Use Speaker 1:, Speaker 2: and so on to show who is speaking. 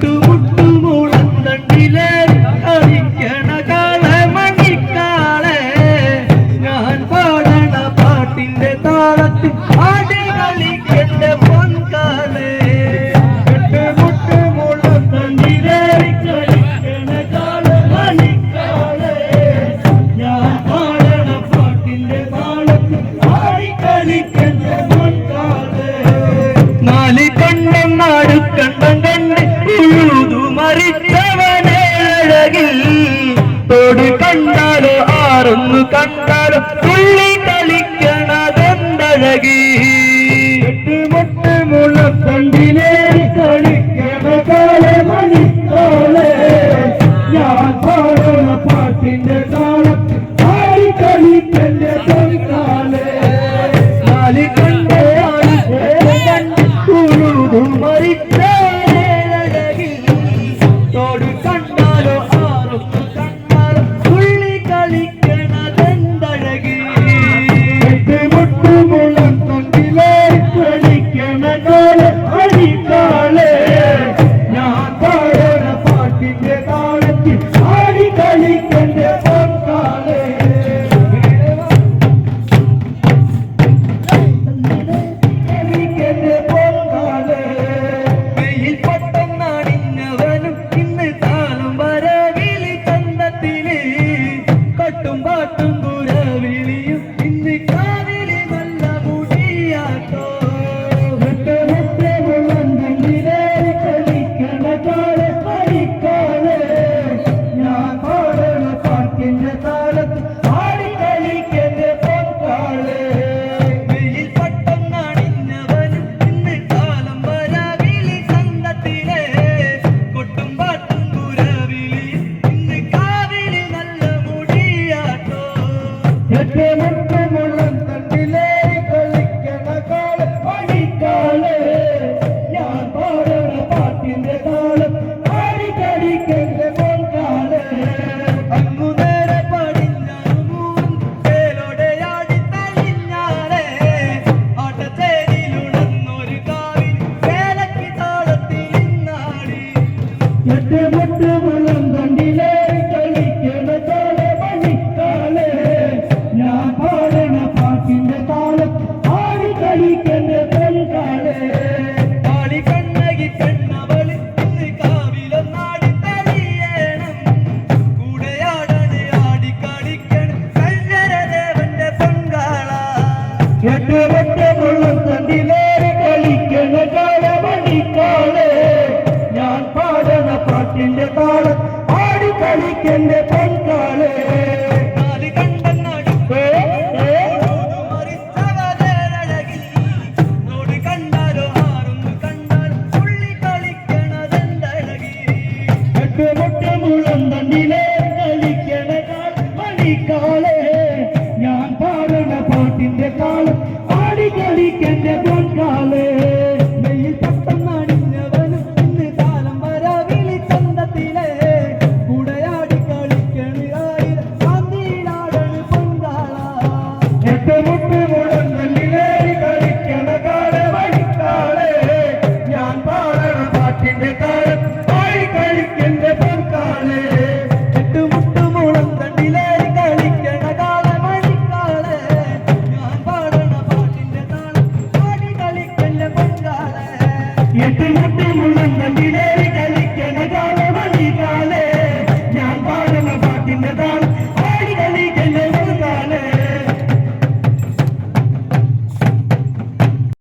Speaker 1: മുട്ടുമുട്ടുമുളന്തണ്ടിലെ കളിക്കണ കാളമണിക്കാളെ ഞാൻ പാടണ പാട്ടിന്റെ താളത്തിൽ ആടി കളിക്കണ്ട പൊൻകാളെ മുട്ടുമുളന്തണ്ടിലെ കളിക്കണ കാളമണിക്കാളെ ഞാൻ പാടണ പാട്ടിന്റെ താളത്തിൽ ആടി കളിക്കണ്ട തോടി കണ്ടാലോ ആറൊന്ന് കണ്ടാലോ തുള്ളി കളിക്കണതെന്തഴകി? മുട്ട് മുളക്കണ്ടിലേ എട്ട് മുട്ട് മുളം കണ്ടിലേ കാലേ ഞാൻ പാടുന്ന പാട്ടിന്റെ കാലം ആടി കളിക്കന്റെ പൊൻകാലേ. വെയിൽ പട്ടം നടിഞ്ഞവനും ഇന്ന് കാലം വരാ വിളിച്ചന്തത്തിലെ. കൂടയാടി കളിക്കണി ആയിരം